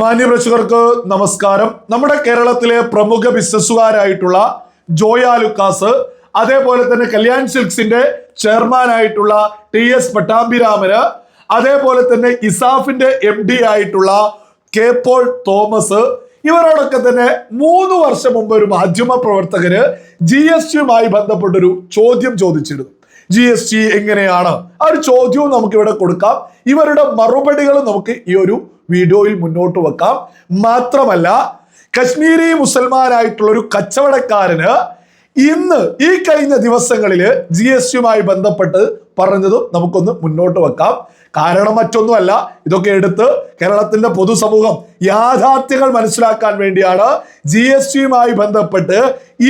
മാന്യപ്രേക്ഷകർക്ക് നമസ്കാരം. നമ്മുടെ കേരളത്തിലെ പ്രമുഖ ബിസിനസ്സുകാരായിട്ടുള്ള ജോയ ലുക്കാസ് അതേപോലെ തന്നെ കല്യാൺ സിൽക്സിന്റെ ചെയർമാൻ ആയിട്ടുള്ള ടി എസ് പട്ടാമ്പിരാമന് അതേപോലെ തന്നെ ഇസാഫിന്റെ എം ഡി ആയിട്ടുള്ള കെ പോൾ തോമസ് ഇവരോടൊക്കെ തന്നെ മൂന്ന് വർഷം മുമ്പ് ഒരു മാധ്യമ പ്രവർത്തകര് ജി എസ് ടിയുമായി ബന്ധപ്പെട്ടൊരു ചോദ്യം ചോദിച്ചിരുന്നു. ജി എസ് ടി എങ്ങനെയാണ്? ആ ഒരു ചോദ്യവും നമുക്ക് ഇവിടെ കൊടുക്കാം. ഇവരുടെ മറുപടികൾ നമുക്ക് ഈ ഒരു വീഡിയോയിൽ മുന്നോട്ട് വെക്കാം. മാത്രമല്ല കശ്മീരി മുസൽമാനായിട്ടുള്ള ഒരു കച്ചവടക്കാരന് ഇന്ന് ഈ കഴിഞ്ഞ ദിവസങ്ങളിൽ ജി എസ് ടിയുമായി ബന്ധപ്പെട്ട് പറഞ്ഞതും നമുക്കൊന്ന് മുന്നോട്ട് വെക്കാം. കാരണം മറ്റൊന്നുമല്ല ഇതൊക്കെ എടുത്ത് കേരളത്തിന്റെ പൊതുസമൂഹം യാഥാർത്ഥ്യങ്ങൾ മനസ്സിലാക്കാൻ വേണ്ടിയാണ് ജി എസ് ടിയുമായി ബന്ധപ്പെട്ട്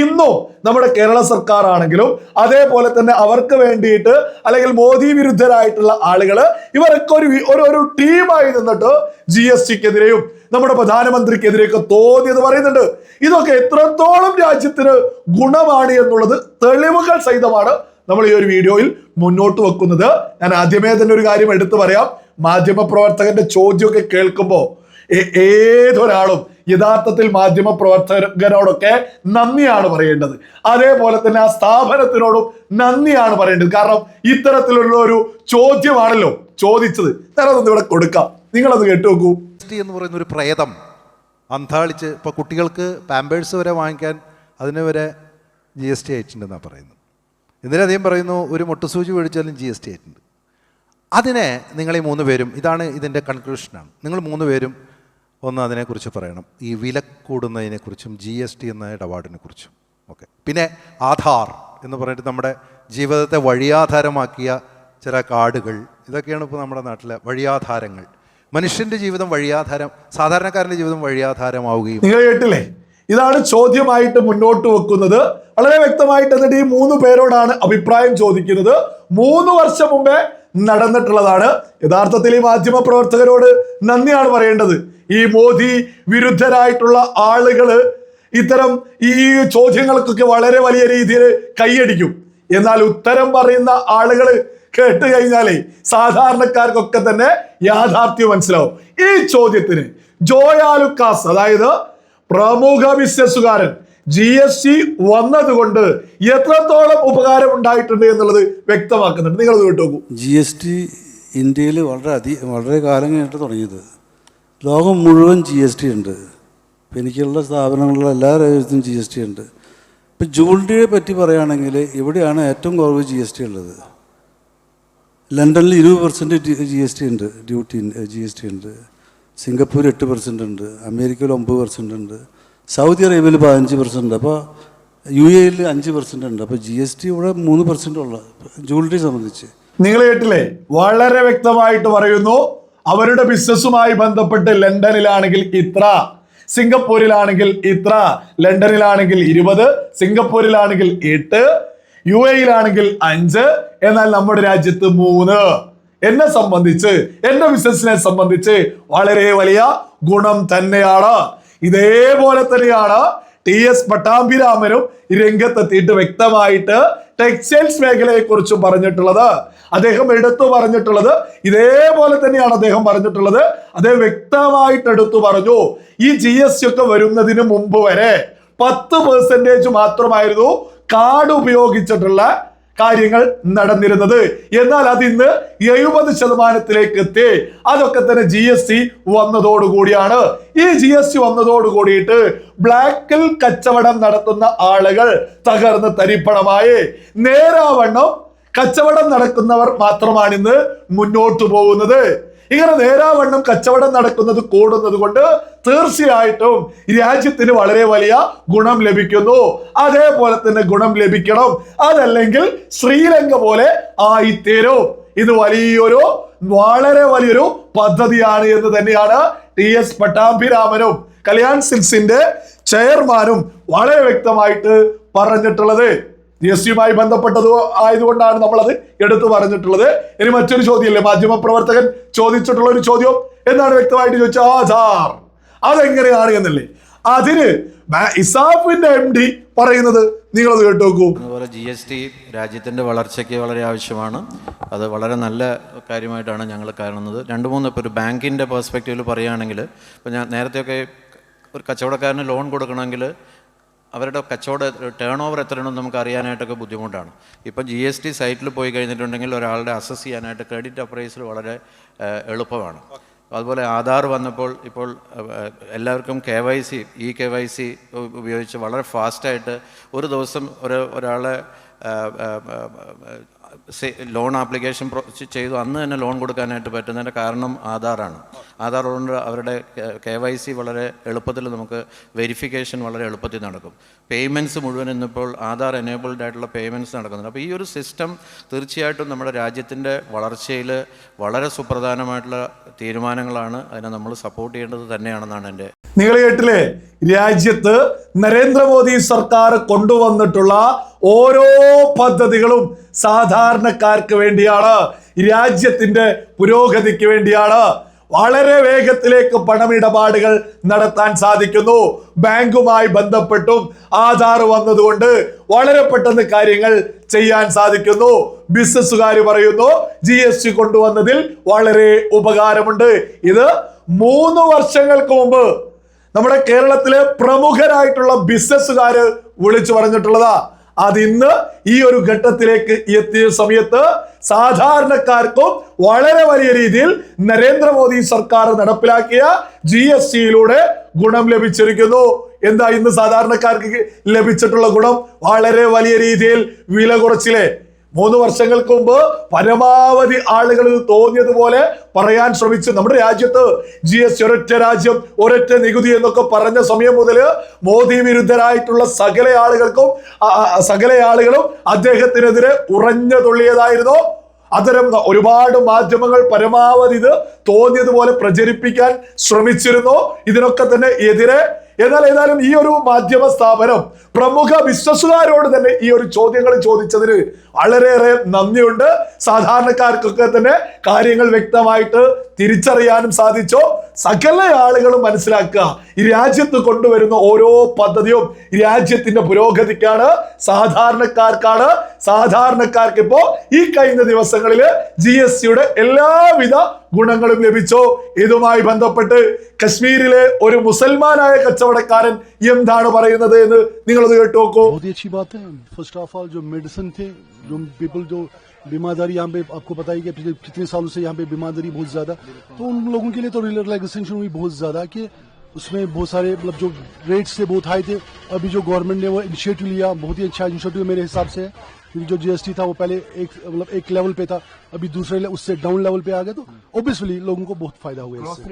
ഇന്നും നമ്മുടെ കേരള സർക്കാർ ആണെങ്കിലും അതേപോലെ തന്നെ അവർക്ക് വേണ്ടിയിട്ട് അല്ലെങ്കിൽ മോദി വിരുദ്ധരായിട്ടുള്ള ആളുകൾ ഇവരൊക്കെ ഒരു ഒരു ടീമായി നിന്നിട്ട് ജി എസ് ടിക്കെതിരെയും നമ്മുടെ പ്രധാനമന്ത്രിക്കെതിരെയൊക്കെ തോന്നിയത് പറയുന്നുണ്ട്. ഇതൊക്കെ എത്രത്തോളം രാജ്യത്തിന് ഗുണമാണ് എന്നുള്ളത് തെളിവുകൾ സഹിതമാണ് നമ്മൾ ഈ ഒരു വീഡിയോയിൽ മുന്നോട്ട് വെക്കുന്നത്. ഞാൻ ആദ്യമേ തന്നെ ഒരു കാര്യം എടുത്തു പറയാം. മാധ്യമ പ്രവർത്തകന്റെ ചോദ്യമൊക്കെ കേൾക്കുമ്പോൾ ഏതൊരാളും യഥാർത്ഥത്തിൽ മാധ്യമ പ്രവർത്തകരോടൊക്കെ നന്ദിയാണ് പറയേണ്ടത്. അതേപോലെ തന്നെ ആ സ്ഥാപനത്തിനോടും നന്ദിയാണ് പറയേണ്ടത്. കാരണം ഇത്തരത്തിലുള്ള ഒരു ചോദ്യമാണല്ലോ ചോദിച്ചത്. ഞാനതൊന്ന് ഇവിടെ കൊടുക്കാം. നിങ്ങളത് കേട്ടു നോക്കൂ. എന്ന് പറയുന്ന ഒരു പ്രേതം അന്താളിച്ച് ഇപ്പോൾ കുട്ടികൾക്ക് പാമ്പേഴ്സ് വരെ വാങ്ങിക്കാൻ അതിന് വരെ ജി എസ് ടി ആയിട്ടുണ്ടെന്നാണ് പറയുന്നത്. എന്തിനധികം പറയുന്നു ഒരു മുട്ടുസൂചി മേടിച്ചാലും ജി എസ് ടി ആയിട്ടുണ്ട്. അതിനെ നിങ്ങൾ ഈ മൂന്ന് പേരും ഇതാണ് ഇതിന്റെ കൺക്ലൂഷനാണ് നിങ്ങൾ മൂന്ന് പേരും ഒന്ന് അതിനെക്കുറിച്ച് പറയണം. ഈ വില കൂടുന്നതിനെക്കുറിച്ചും ജി എസ് ടി എന്ന ഇടപാടിനെ കുറിച്ചും ഓക്കെ. പിന്നെ ആധാർ എന്ന് പറഞ്ഞിട്ട് നമ്മുടെ ജീവിതത്തെ വഴിയാധാരമാക്കിയ ചില കാർഡുകൾ. ഇതൊക്കെയാണ് ഇപ്പോൾ നമ്മുടെ നാട്ടിലെ വഴിയാധാരങ്ങൾ. മനുഷ്യന്റെ ജീവിതം വഴിയാധാരം സാധാരണക്കാരന്റെ ജീവിതം വഴിയാധാരമാവുകയും നിങ്ങൾ കേട്ടില്ലേ? ഇതാണ് ചോദ്യമായിട്ട് മുന്നോട്ട് വെക്കുന്നത്. വളരെ വ്യക്തമായിട്ട് എന്നിട്ട് ഈ മൂന്ന് പേരോടാണ് അഭിപ്രായം ചോദിക്കുന്നത്. മൂന്ന് വർഷം മുമ്പേ നടന്നിട്ടുള്ളതാണ്. യഥാർത്ഥത്തിൽ ഈ മാധ്യമ പ്രവർത്തകരോട് നന്ദിയാണ് പറയേണ്ടത്. ഈ മോദി വിരുദ്ധരായിട്ടുള്ള ആളുകൾ ഇത്തരം ഈ ചോദ്യങ്ങൾക്കൊക്കെ വളരെ വലിയ രീതിയിൽ കൈയടിക്കും. എന്നാൽ ഉത്തരം പറയുന്ന ആളുകൾ കേട്ട് കഴിഞ്ഞാലേ സാധാരണക്കാർക്കൊക്കെ തന്നെ യാഥാർത്ഥ്യം മനസ്സിലാവും. ഈ ചോദ്യത്തിന് ജോയാലുക്കാസ് അതായത് പ്രമുഖ ബിസിനസ്സുകാരൻ ജി എസ് ടി വന്നതുകൊണ്ട് എത്രത്തോളം ഉപകാരം ഉണ്ടായിട്ടുണ്ട് എന്നുള്ളത് വ്യക്തമാക്കുന്നുണ്ട്. നിങ്ങളത് കേട്ടോക്കൂ. ജി എസ് ടി ഇന്ത്യയിൽ വളരെ അധി വളരെ കാലം കഴിഞ്ഞിട്ട് തുടങ്ങിയത്. ലോകം മുഴുവൻ ജി എസ് ടി ഉണ്ട്. ഇപ്പം എനിക്കുള്ള സ്ഥാപനങ്ങളിലെ എല്ലാ രാജ്യത്തും ജി എസ് ടി ഉണ്ട്. ഇപ്പം ജൂൾഡിയെ പറ്റി പറയുകയാണെങ്കിൽ ഇവിടെയാണ് ഏറ്റവും കുറവ് ജി എസ് ടി ഉള്ളത്. ലണ്ടനിൽ ഇരുപത് പെർസെന്റ് ജി എസ് ടി ഉണ്ട് ഡ്യൂട്ടി ജി എസ് ടി ഉണ്ട്. സിംഗപ്പൂർ എട്ട് പെർസെന്റ് ഉണ്ട് അമേരിക്കയിൽ ഒമ്പത് പെർസെന്റ് ഉണ്ട് സൗദി അറേബ്യയിൽ പതിനഞ്ച് പെർസെന്റ് ഉണ്ട്. അപ്പോൾ യു എയിൽ അഞ്ച് പെർസെന്റ് ഉണ്ട്. അപ്പോൾ ജി എസ് ടി ഇവിടെ മൂന്ന് പെർസെന്റ് ഉള്ള ജൂവലറി സംബന്ധിച്ച്. നിങ്ങൾ കേട്ടില്ലേ വളരെ വ്യക്തമായിട്ട് പറയുന്നു അവരുടെ ബിസിനസ്സുമായി ബന്ധപ്പെട്ട് ലണ്ടനിലാണെങ്കിൽ ഇത്ര സിംഗപ്പൂരിലാണെങ്കിൽ ഇത്ര ലണ്ടനിലാണെങ്കിൽ ഇരുപത് സിംഗപ്പൂരിലാണെങ്കിൽ എട്ട് യു എയിലാണെങ്കിൽ അഞ്ച് എന്നാൽ നമ്മുടെ രാജ്യത്ത് മൂന്ന്. എന്നെ സംബന്ധിച്ച് എന്റെ ബിസിനസിനെ സംബന്ധിച്ച് വളരെ വലിയ ഗുണം തന്നെയാണ്. ഇതേപോലെ തന്നെയാണ് ടി എസ് പട്ടാഭിരാമനും രംഗത്തെത്തിയിട്ട് വ്യക്തമായിട്ട് ടെക്സ്റ്റൈൽസ് മേഖലയെ കുറിച്ച് പറഞ്ഞിട്ടുള്ളത്. അദ്ദേഹം എടുത്തു പറഞ്ഞിട്ടുള്ളത് ഇതേപോലെ തന്നെയാണ് അദ്ദേഹം പറഞ്ഞിട്ടുള്ളത്. അദ്ദേഹം വ്യക്തമായിട്ട് എടുത്തു പറഞ്ഞു ഈ ജി എസ് ഒക്കെ വരുന്നതിന് മുമ്പ് വരെ പത്ത് പെർസെന്റേജ് മാത്രമായിരുന്നു കാർഡ് ഉപയോഗിച്ചിട്ടുള്ള കാര്യങ്ങൾ നടന്നിരുന്നത്. എന്നാൽ അത് ഇന്ന് എഴുപത് ശതമാനത്തിലേക്ക് എത്തി. അതൊക്കെ തന്നെ ജി എസ് ടി വന്നതോടുകൂടിയാണ് ഈ ജി എസ് ടി വന്നതോടുകൂടിയിട്ട് ബ്ലാക്കിൽ കച്ചവടം നടത്തുന്ന ആളുകൾ തകർന്ന് തരിപ്പണമായി. നേരാവണ്ണം കച്ചവടം നടക്കുന്നവർ മാത്രമാണ് ഇന്ന് മുന്നോട്ടു പോകുന്നത്. ഇങ്ങനെ നേരാവണ്ണം കച്ചവടം നടക്കുന്നത് കൂടുന്നത് കൊണ്ട് തീർച്ചയായിട്ടും രാജ്യത്തിന് വളരെ വലിയ ഗുണം ലഭിക്കുന്നു. അതേപോലെ തന്നെ ഗുണം ലഭിക്കണം. അതല്ലെങ്കിൽ ശ്രീലങ്ക പോലെ ആയിത്തീരും. ഇത് വലിയൊരു വളരെ വലിയൊരു പദ്ധതിയാണ് എന്ന് തന്നെയാണ് ടി എസ് പട്ടാഭിരാമനും കല്യാൺ സിൽസിന്റെ ചെയർമാനും വളരെ വ്യക്തമായിട്ട് പറഞ്ഞിട്ടുള്ളത്. ജി എസ് ടിയുമായി ബന്ധപ്പെട്ടത് ആയതുകൊണ്ടാണ് നമ്മളത് എടുത്തു പറഞ്ഞിട്ടുള്ളത്. ഇനി മറ്റൊരു ചോദ്യമല്ലേ? മാധ്യമ പ്രവർത്തകൻ ചോദിച്ചിട്ടുള്ള ഒരു ചോദ്യം എന്നാണ് വ്യക്തമായിട്ട് ചോദിച്ചത്. ആധാർ. അതെങ്ങനെയാണ് എന്നല്ലേ? അതിന് ഇസാഫിന്റെ എം ഡി പറയുന്നത് നിങ്ങളത് കേട്ടു നോക്കൂ അതുപോലെ ജി എസ് ടി രാജ്യത്തിന്റെ വളർച്ചയ്ക്ക് വളരെ ആവശ്യമാണ്. അത് വളരെ നല്ല കാര്യമായിട്ടാണ് ഞങ്ങൾ കാണുന്നത്. രണ്ട് മൂന്ന് ഇപ്പോൾ ഒരു ബാങ്കിന്റെ പെർസ്പെക്റ്റീവിൽ പറയുകയാണെങ്കിൽ ഇപ്പോൾ ഞാൻ നേരത്തെയൊക്കെ ഒരു കച്ചവടക്കാരന് ലോൺ കൊടുക്കണമെങ്കിൽ അവരുടെ കച്ചവട ടേൺ ഓവർ എത്രയാണെന്ന് നമുക്ക് അറിയാനായിട്ടൊക്കെ ബുദ്ധിമുട്ടാണ്. ഇപ്പം ജി എസ് ടി സൈറ്റിൽ പോയി കഴിഞ്ഞിട്ടുണ്ടെങ്കിൽ ഒരാളുടെ അസസ് ചെയ്യാനായിട്ട് ക്രെഡിറ്റ് അപ്രൈസൽ വളരെ എളുപ്പമാണ്. അതുപോലെ ആധാർ വന്നപ്പോൾ ഇപ്പോൾ എല്ലാവർക്കും K Y C e K Y C ഉപയോഗിച്ച് വളരെ ഫാസ്റ്റായിട്ട് ഒരു ദിവസം ഒരു ഒരാളെ ലോൺ ആപ്ലിക്കേഷൻ ചെയ്തു. അന്ന് തന്നെ ലോൺ കൊടുക്കാനായിട്ട് പറ്റുന്നതിന്റെ കാരണം ആധാറാണ്. ആധാർ കൊണ്ട് അവരുടെ കെ വൈ സി വളരെ എളുപ്പത്തിൽ നമുക്ക് വെരിഫിക്കേഷൻ വളരെ എളുപ്പത്തിൽ നടക്കും. പേയ്മെന്റ്സ് മുഴുവൻ ഇന്നിപ്പോൾ ആധാർ എനേബിൾഡ് ആയിട്ടുള്ള പേയ്മെന്റ്സ് നടക്കുന്നുണ്ട്. അപ്പോൾ ഈ ഒരു സിസ്റ്റം തീർച്ചയായിട്ടും നമ്മുടെ രാജ്യത്തിന്റെ വളർച്ചയിൽ വളരെ സുപ്രധാനമായിട്ടുള്ള തീരുമാനങ്ങളാണ് അതിനെ നമ്മൾ സപ്പോർട്ട് ചെയ്യേണ്ടത് തന്നെയാണെന്നാണ് എന്റെ നിങ്ങൾ കേട്ടില്ലേ രാജ്യത്ത് നരേന്ദ്രമോദി സർക്കാർ കൊണ്ടുവന്നിട്ടുള്ള ഓരോ പദ്ധതികളും സാധാരണക്കാർക്ക് വേണ്ടിയാണ്. രാജ്യത്തിന്റെ പുരോഗതിക്ക് വേണ്ടിയാണ്. വളരെ വേഗത്തിലേക്ക് പണമിടപാടുകൾ നടത്താൻ സാധിക്കുന്നു. ബാങ്കുമായി ബന്ധപ്പെട്ടും ആധാർ വന്നതുകൊണ്ട് വളരെ പെട്ടെന്ന് കാര്യങ്ങൾ ചെയ്യാൻ സാധിക്കുന്നു. ബിസിനസ്സുകാർ പറയുന്നു ജി എസ് ടി കൊണ്ടുവന്നതിൽ വളരെ ഉപകാരമുണ്ട്. ഇത് മൂന്ന് വർഷങ്ങൾക്ക് മുമ്പ് നമ്മുടെ കേരളത്തിലെ പ്രമുഖരായിട്ടുള്ള ബിസിനസ്സുകാര് വിളിച്ചു പറഞ്ഞിട്ടുള്ളതാ. അത് ഇന്ന് ഈ ഒരു ഘട്ടത്തിലേക്ക് എത്തിയ സമയത്ത് സാധാരണക്കാർക്കും വളരെ വലിയ രീതിയിൽ നരേന്ദ്രമോദി സർക്കാർ നടപ്പിലാക്കിയ ജി എസ് ടിയിലൂടെ ഗുണം ലഭിച്ചിരിക്കുന്നു. എന്താ ഇന്ന് സാധാരണക്കാർക്ക് ലഭിച്ചിട്ടുള്ള ഗുണം? വളരെ വലിയ രീതിയിൽ വില കുറച്ചില്ലേ മൂന്ന് വർഷങ്ങൾക്ക് മുമ്പ് പരമാവധി ആളുകൾ ഇത് തോന്നിയതുപോലെ പറയാൻ ശ്രമിച്ചു. നമ്മുടെ രാജ്യത്ത് ജി എസ് ഒരൊറ്റ രാജ്യം ഒരൊറ്റ നികുതി എന്നൊക്കെ പറഞ്ഞ സമയം മുതൽ മോദി വിരുദ്ധരായിട്ടുള്ള സകല ആളുകൾക്കും സകല ആളുകളും അദ്ദേഹത്തിനെതിരെ ഉറഞ്ഞു തുള്ളിയതായിരുന്നു. അത്തരം ഒരുപാട് മാധ്യമങ്ങൾ പരമാവധി ഇത് തോന്നിയതുപോലെ പ്രചരിപ്പിക്കാൻ ശ്രമിച്ചിരുന്നു. ഇതിനൊക്കെ തന്നെ എതിരെ എന്നാൽ ഏതായാലും ഈ ഒരു മാധ്യമ സ്ഥാപനം പ്രമുഖ ബിസിനസ്സുകാരോട് തന്നെ ഈ ഒരു ചോദ്യങ്ങൾ ചോദിച്ചതിന് വളരെയേറെ നന്ദിയുണ്ട്. സാധാരണക്കാർക്കൊക്കെ തന്നെ കാര്യങ്ങൾ വ്യക്തമായിട്ട് തിരിച്ചറിയാനും സാധിച്ചോ? സകല ആളുകളും മനസ്സിലാക്കുക. ഈ രാജ്യത്ത് കൊണ്ടുവരുന്ന ഓരോ പദ്ധതിയും രാജ്യത്തിന്റെ പുരോഗതിക്കാണ്. സാധാരണക്കാർക്കാണ്. സാധാരണക്കാർക്ക് ഇപ്പോ ഈ കഴിഞ്ഞ ദിവസങ്ങളിൽ ജി എസ് സിയുടെ എല്ലാവിധ ഗുണങ്ങളും ലഭിച്ചു? ഇതുമായി ബന്ധപ്പെട്ട് കശ്മീരിലെ ഒരു മുസൽമാനായ കച്ചവടക്കാരൻ എന്താണ് പറയുന്നത് എന്ന് നിങ്ങളത് കേട്ടു നോക്കൂ. First of all medicine people first of all जो मेडिसिन थे जो पीपल जो बीमारी यहाँ पे आपको पता ही कि पिछले कितने सालों से यहाँ पे बीमारी बहुत ज़्यादा। तो उन लोगों के लिए तो रिलैक्सेशन हुई बहुत ज़्यादा कि उसमें बहुत सारे मतलब जो रेट्स थे बहुत हाई थे। अभी जो गवर्नमेंट ने वो इनिशिएटिव लिया बहुत ही अच्छा इनिशिएटिव मेरे हिसाब से है। क्योंकि जो जीएसटी था वो पहले एक मतलब एक लेवल पे था अभी दूसरे ले- उससे डाउन लेवल पे आ गया। तो ऑब्वियसली लोगों को बहुत फ़ायदा हुआ इससे।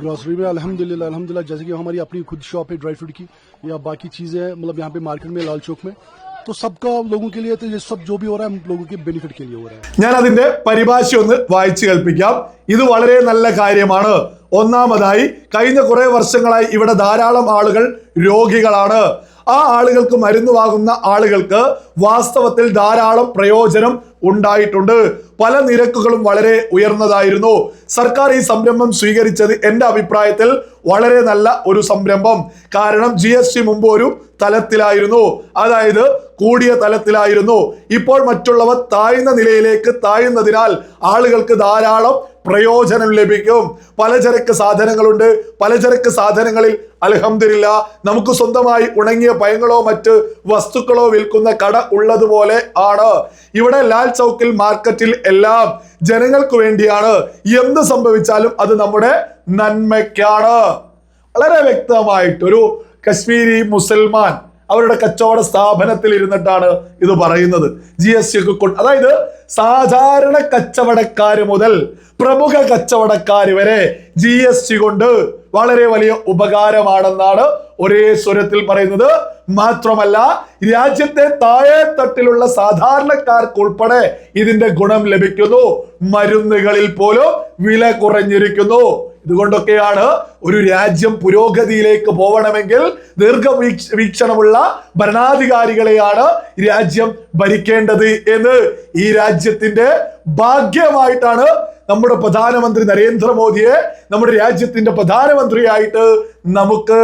ग्रोसरी में अल्हम्दुलिल्लाह अल्हम्दुलिल्लाह जैसे कि हमारी अपनी खुद शॉप है ड्राई फ्रूट की या बाकी चीज़ें मतलब यहाँ पे मार्केट में लाल चौक में। तो सबका लोगों के लिए तो ये सब जो भी हो रहा है हम लोगों के बेनिफिट के लिए हो रहा है ഞാൻ അതിന്റെ പരിഭാഷ ഒന്ന് വായിച്ചു കേൾപ്പിക്കാം ഇത് വളരെ നല്ല കാര്യമാണ് ഒന്നാമതായി കഴിഞ്ഞ കുറെ വർഷങ്ങളായി ഇവിടെ ധാരാളം ആളുകൾ രോഗികളാണ് ആ ആളുകൾക്ക് മരുന്ന് വാങ്ങുന്ന ആളുകൾക്ക് വാസ്തവത്തിൽ ധാരാളം പ്രയോജനം ഉണ്ടായിട്ടുണ്ട് പല നിരക്കുകളും വളരെ ഉയർന്നതായിരുന്നു സർക്കാർ ഈ സംരംഭം സ്വീകരിച്ചത് എൻ്റെ അഭിപ്രായത്തിൽ വളരെ നല്ല ഒരു സംരംഭം കാരണം ജി എസ് ടി മുമ്പ് ഒരു തലത്തിലായിരുന്നു അതായത് കൂടിയ തലത്തിലായിരുന്നു. ഇപ്പോൾ മറ്റുള്ളവർ താഴ്ന്ന നിലയിലേക്ക് താഴുന്നതിനാൽ ആളുകൾക്ക് ധാരാളം പ്രയോജനം ലഭിക്കും. പലചരക്ക് സാധനങ്ങളുണ്ട്. പലചരക്ക് സാധനങ്ങളിൽ അലഹമില്ല നമുക്ക് സ്വന്തമായി ഉണങ്ങിയ പയങ്ങളോ മറ്റ് വസ്തുക്കളോ വിൽക്കുന്ന കട ഉള്ളതുപോലെ ആണ്. ഇവിടെ ലാൽ ചൗക്കിൽ മാർക്കറ്റിൽ എല്ലാം ജനങ്ങൾക്ക് വേണ്ടിയാണ്. എന്ത് സംഭവിച്ചാലും അത് നമ്മുടെ നന്മയ്ക്കാണ്. വളരെ വ്യക്തമായിട്ടൊരു കശ്മീരി മുസൽമാൻ അവരുടെ കച്ചവട സ്ഥാപനത്തിൽ ഇരുന്നിട്ടാണ് ഇത് പറയുന്നത്. ജി എസ് ടി ഒക്കെ അതായത് സാധാരണ കച്ചവടക്കാര് മുതൽ പ്രമുഖ കച്ചവടക്കാര് വരെ ജി എസ് ടി കൊണ്ട് വളരെ വലിയ ഉപകാരമാണെന്നാണ് ഒരേ സ്വരത്തിൽ പറയുന്നത്. മാത്രമല്ല രാജ്യത്തെ താഴെ തട്ടിലുള്ള സാധാരണക്കാർക്ക് ഉൾപ്പെടെ ഇതിന്റെ ഗുണം ലഭിക്കുന്നു. മരുന്നുകളിൽ പോലും വില കുറഞ്ഞിരിക്കുന്നു. ഇതുകൊണ്ടൊക്കെയാണ് ഒരു രാജ്യം പുരോഗതിയിലേക്ക് പോകണമെങ്കിൽ ദീർഘവീക്ഷ വീക്ഷണമുള്ള ഭരണാധികാരികളെയാണ് രാജ്യം ഭരിക്കേണ്ടത് എന്ന് ഈ രാജ്യത്തിന്റെ ഭാഗ്യമായിട്ടാണ് നമ്മുടെ പ്രധാനമന്ത്രി നരേന്ദ്രമോദിയെ നമ്മുടെ രാജ്യത്തിന്റെ പ്രധാനമന്ത്രിയായിട്ട് നമുക്ക്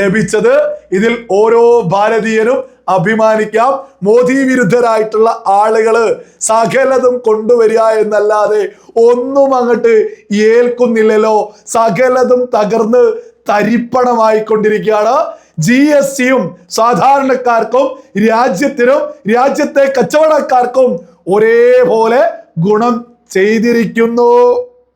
ലഭിച്ചത്. ഇതിൽ ഓരോ ഭാരതീയനും അഭിമാനിക്കാം. മോദി വിരുദ്ധരായിട്ടുള്ള ആളുകൾ സകലതും കൊണ്ടുവരിക എന്നല്ലാതെ ഒന്നും അങ്ങോട്ട് ഏൽക്കുന്നില്ലല്ലോ. സകലതും തകർന്ന് തരിപ്പണമായിക്കൊണ്ടിരിക്കുകയാണ്. ജി എസ് ടിയും സാധാരണക്കാർക്കും രാജ്യത്തിനും രാജ്യത്തെ കച്ചവടക്കാർക്കും ഒരേപോലെ ഗുണം ചെയ്തിരിക്കുന്നു.